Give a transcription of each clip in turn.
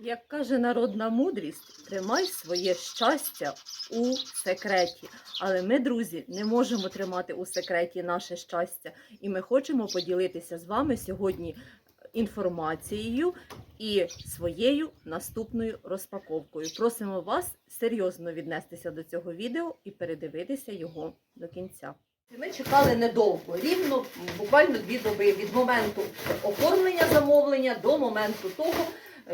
Як каже народна мудрість, тримай своє щастя у секреті. Але ми, друзі, не можемо тримати у секреті наше щастя. І ми хочемо поділитися з вами сьогодні інформацією і своєю наступною розпаковкою. Просимо вас серйозно віднестися до цього відео і передивитися його до кінця. Ми чекали недовго, рівно буквально дві доби від моменту оформлення замовлення до моменту того,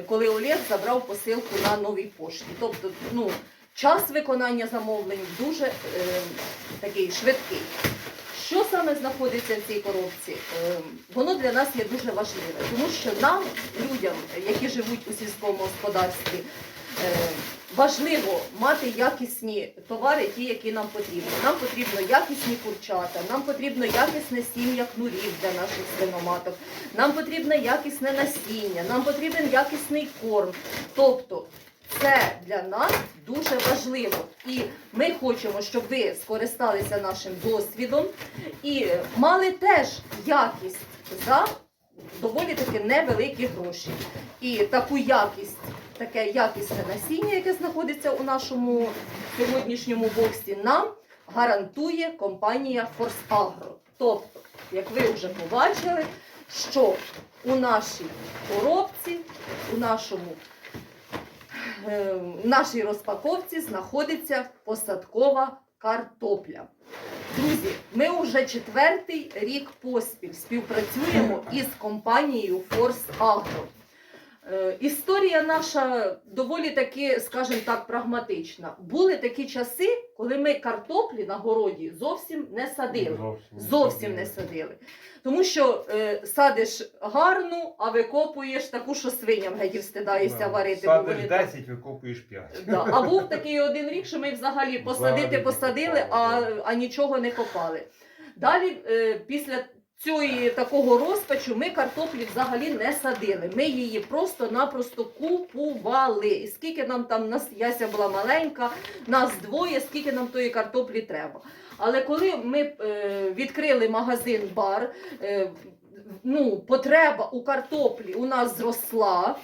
коли Олег забрав посилку на новій пошті. Тобто, ну, час виконання замовлень дуже е, такий швидкий. Що саме знаходиться в цій коробці? Е, воно для нас є дуже важливе, тому що нам, людям, які живуть у сільському господарстві, важливо мати якісні товари, ті, які нам потрібні. Нам потрібно якісні курчата, нам потрібно якісне сім'я кнурів для наших свиноматок, нам потрібно якісне насіння, нам потрібен якісний корм. Тобто це для нас дуже важливо. І ми хочемо, щоб ви скористалися нашим досвідом і мали теж якість за доволі таки невеликі гроші. І таку якість, таке якісне насіння, яке знаходиться у нашому сьогоднішньому боксі, нам гарантує компанія Форсагро. Тобто, як ви вже побачили, що у нашій коробці, у нашому е, в нашій розпаковці знаходиться посадкова картопля. Друзі, ми вже четвертий рік поспіль співпрацюємо із компанією Force Agro. Історія наша доволі таки, скажімо так, прагматична. Були такі часи, коли ми картоплі на городі зовсім не садили. Зовсім не садили. Тому що е, садиш гарну, а викопуєш таку, що свиням геть встидаєшся варити. Садиш вони 10, викопуєш 5. Да. А був такий один рік, що ми взагалі посадити посадили, а, а нічого не копали. Далі, е, після цієї такого розпачу, ми картоплі взагалі не садили. Ми її просто-напросто купували. І скільки нам там нас Яся була маленька, нас двоє, скільки нам тої картоплі треба. Але коли ми е, відкрили магазин бар, е, ну, потреба у картоплі у нас зросла.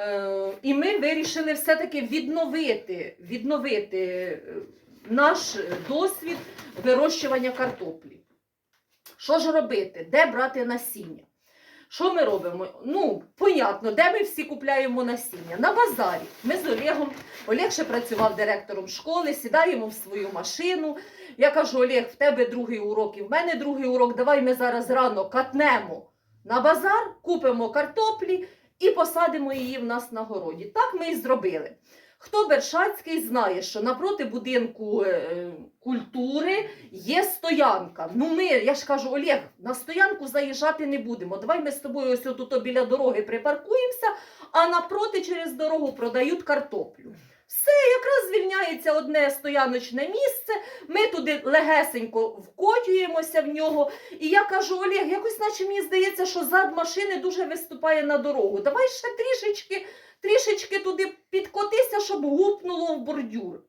Е, і ми вирішили все-таки відновити, відновити е, наш досвід вирощування картоплі. Що ж робити? Де брати насіння? Що ми робимо? Ну, понятно, де ми всі купляємо насіння? На базарі. Ми з Олегом, Олег ще працював директором школи, сідаємо в свою машину. Я кажу: Олег, в тебе другий урок і в мене другий урок. Давай ми зараз рано катнемо на базар, купимо картоплі і посадимо її в нас на городі. Так ми і зробили. Хто Бершацький знає, що напроти будинку е, культури є стоянка. Ну ми, я ж кажу, Олег, на стоянку заїжджати не будемо. Давай ми з тобою ось тут біля дороги припаркуємося, а напроти через дорогу продають картоплю. Все, якраз звільняється одне стояночне місце, ми туди легесенько вкотюємося в нього. І я кажу, Олег, якось наче мені здається, що зад машини дуже виступає на дорогу. Давай ще трішечки, трішечки туди підкотися, щоб гупнуло в бордюр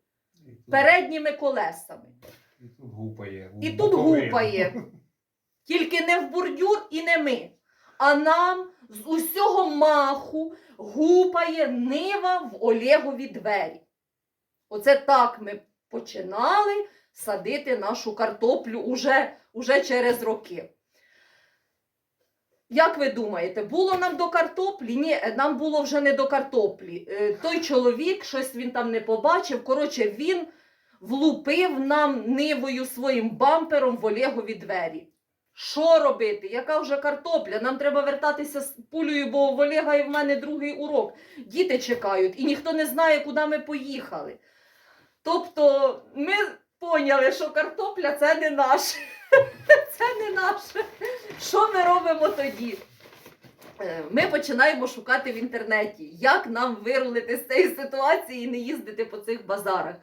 передніми колесами. І тут гупає. І тут гупає. Тільки не в бордюр і не ми. А нам з усього маху гупає нива в Олегові двері. Оце так ми починали садити нашу картоплю уже, уже через роки. Як ви думаєте, було нам до картоплі? Ні, нам було вже не до картоплі. Е, Той чоловік, щось він там не побачив. Коротше, він влупив нам нивою своїм бампером в Олегові двері. Що робити? Яка вже картопля? Нам треба вертатися з пулею, бо в Олега і в мене другий урок. Діти чекають, і ніхто не знає, куди ми поїхали. Тобто ми поняли, що картопля це не наше. Це не наше. Що ми робимо тоді? Е, Ми починаємо шукати в інтернеті, як нам вирулити з цієї ситуації і не їздити по цих базарах.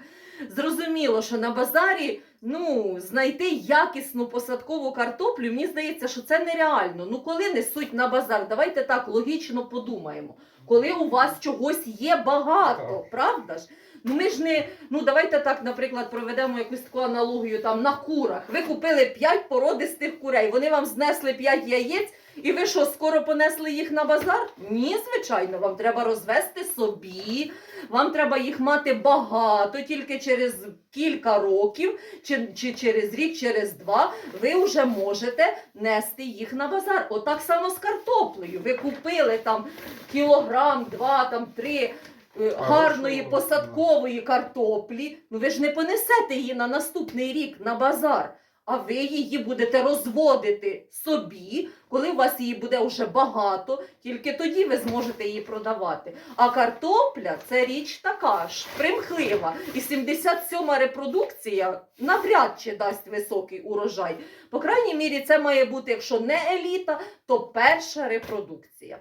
Зрозуміло, що на базарі ну, знайти якісну посадкову картоплю, мені здається, що це нереально. Ну, коли несуть на базар, давайте так логічно подумаємо. Коли у вас чогось є багато, правда ж? Ну ми ж не, ну давайте так, наприклад, проведемо якусь таку аналогію там на курах. Ви купили 5 породистих курей, вони вам знесли 5 яєць, І ви що, скоро понесли їх на базар? Ні, звичайно, вам треба розвести собі, вам треба їх мати багато, тільки через кілька років, чи, чи через рік, через два, ви вже можете нести їх на базар. Отак само з картоплею. Ви купили там кілограм, два, там три. Е, Гарної посадкової картоплі, ну ви ж не понесете її на наступний рік на базар, а ви її будете розводити собі, коли у вас її буде вже багато, тільки тоді ви зможете її продавати. А картопля це річ така ж примхлива. І 77-ма репродукція навряд чи дасть високий урожай. По крайній мірі, це має бути, якщо не еліта, то перша репродукція.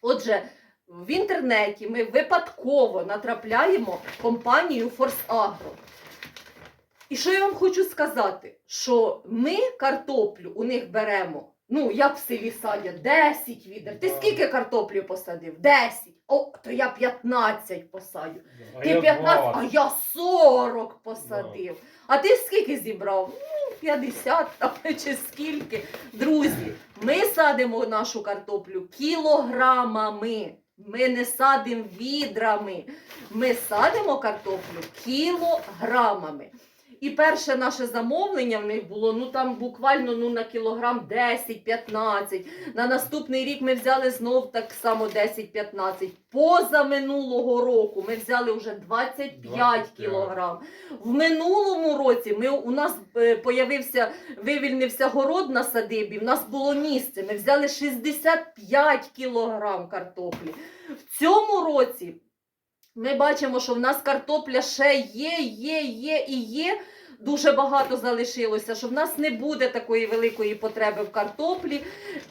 Отже, в інтернеті ми випадково натрапляємо компанію Форсагро. І що я вам хочу сказати? Що ми картоплю у них беремо, ну як в селі садять, 10 відер. Ти скільки картоплі посадив? 10. О, то я 15 посадю. А Ти я 15, а я 40 посадив. А ти скільки зібрав? Ну, 50 там, чи скільки. Друзі, ми садимо нашу картоплю кілограмами. Ми не садимо відрами. Ми садимо картоплю кілограмами. І перше наше замовлення в них було ну там буквально ну, на кілограм 10-15. На наступний рік ми взяли знов так само 10-15. Поза минулого року ми взяли вже 25 25. кілограм. В минулому році ми, у нас е, появився, вивільнився город на садибі, в нас було місце. Ми взяли 65 кілограм картоплі. В цьому році ми бачимо, що в нас картопля ще є, є, є і є. Дуже багато залишилося, що в нас не буде такої великої потреби в картоплі.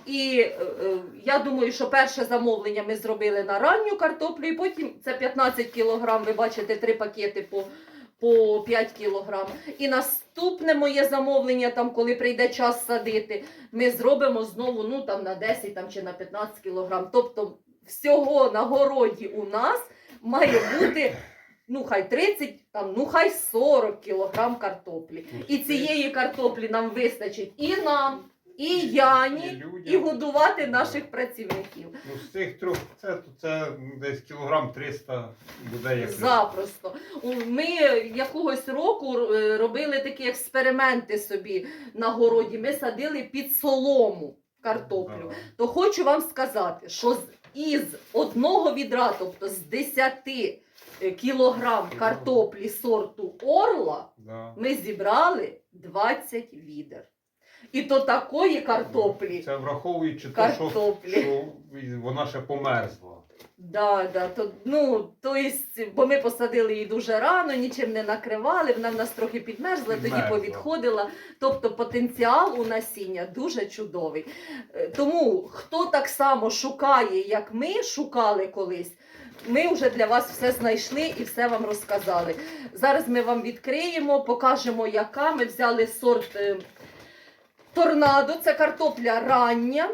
І е, е, я думаю, що перше замовлення ми зробили на ранню картоплю, і потім це 15 кілограм, ви бачите, три пакети по, по 5 кілограм. І наступне моє замовлення, там, коли прийде час садити, ми зробимо знову ну, там, на 10 там, чи на 15 кілограм. Тобто всього на городі у нас має бути ну хай 30, там, ну хай 40 кілограм картоплі. І цієї картоплі нам вистачить і нам, і Яні, І годувати наших працівників. Ну, з цих трьох, це, то це десь кілограм 300 буде як Запросто. У- Ми якогось року е, робили такі експерименти собі на городі. Ми садили під солому картоплю. Да, То хочу вам сказати, що з- із одного відра, тобто з 10 е, кілограм картоплі сорту орла, да. ми зібрали 20 відер. І то такої картоплі. Це враховуючи те, що, Картоплі. що вона ще померзла. Да, да, то, ну, то єсть, бо ми посадили її дуже рано, нічим не накривали, вона в нас трохи підмерзла, тоді Підмерзла. повідходила. Тобто потенціал у насіння дуже чудовий. Е, Тому хто так само шукає, як ми шукали колись, ми вже для вас все знайшли і все вам розказали. Зараз ми вам відкриємо, покажемо, яка. Ми взяли сорт е, торнадо, це картопля рання.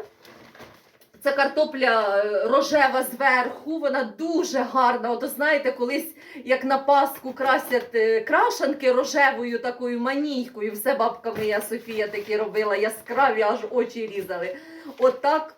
Це картопля е, рожева зверху, вона дуже гарна. От знаєте, колись як на Пасху красять крашенки крашанки рожевою такою манійкою. Все бабка моя Софія такі робила, яскраві, аж очі різали. От так.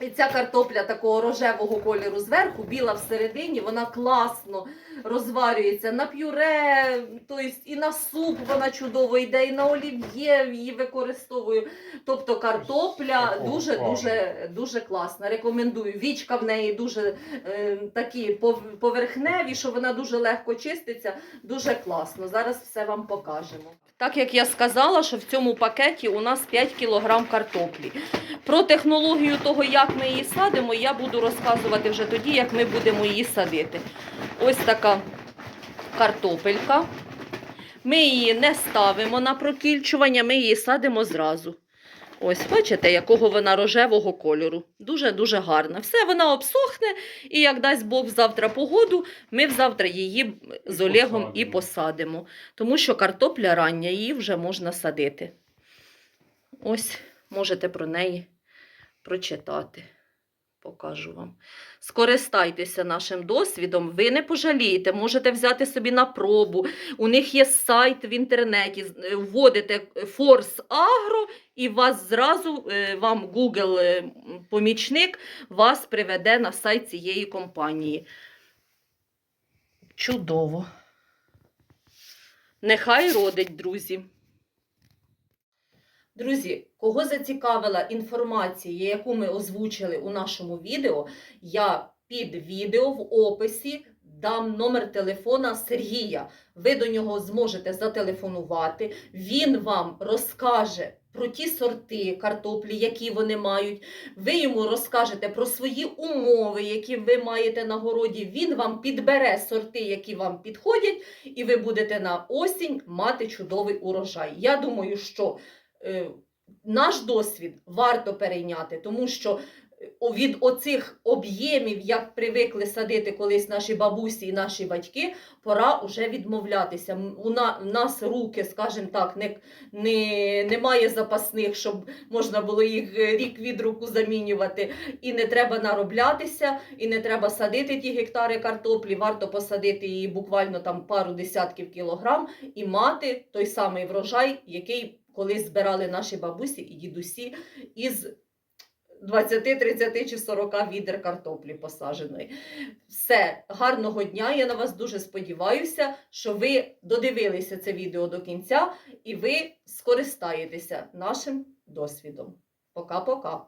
І ця картопля такого рожевого кольору зверху, біла всередині, вона класно розварюється на пюре, тобто і на суп вона чудово йде, і на олів'є її використовую. Тобто картопля дуже-дуже дуже класна. Рекомендую. Вічка в неї дуже е, такі поверхневі, що вона дуже легко чиститься. Дуже класно. Зараз все вам покажемо. Так як я сказала, що в цьому пакеті у нас 5 кг картоплі. Про технологію того, як ми її садимо, я буду розказувати вже тоді, як ми будемо її садити. Ось така картопелька. Ми її не ставимо на прокільчування, ми її садимо зразу. Ось, бачите, якого вона рожевого кольору. Дуже-дуже гарна. Все, вона обсохне, і як дасть Бог завтра погоду, ми завтра її з Олегом Олегом і посадимо. посадимо. Тому що картопля рання, її вже можна садити. Ось, можете про неї прочитати. Покажу вам. Скористайтеся нашим досвідом, ви не пожалієте, можете взяти собі на пробу. У них є сайт в інтернеті, е, вводите Force Agro і вас зразу, е, вам Google е, вас приведе на сайт цієї компанії. Чудово. Нехай родить, друзі. Друзі, кого зацікавила інформація, яку ми озвучили у нашому відео, я під відео в описі дам номер телефона Сергія. Ви до нього зможете зателефонувати. Він вам розкаже про ті сорти картоплі, які вони мають. Ви йому розкажете про свої умови, які ви маєте на городі. Він вам підбере сорти, які вам підходять, і ви будете на осінь мати чудовий урожай. Я думаю, що наш досвід варто перейняти, тому що е, від оцих об'ємів, як привикли садити колись наші бабусі і наші батьки, пора уже відмовлятися. У нас руки, скажімо так, не, не, немає запасних, щоб можна було їх е, рік від року замінювати. І не треба нароблятися, і не треба садити ті гектари картоплі. Варто посадити її буквально там пару десятків кілограм і мати той самий врожай, який колись збирали наші бабусі і дідусі із 20, 30 чи 40 відер картоплі посадженої. Все, гарного дня. Я на вас дуже сподіваюся, що ви додивилися це відео до кінця і ви скористаєтеся нашим досвідом. Пока-пока.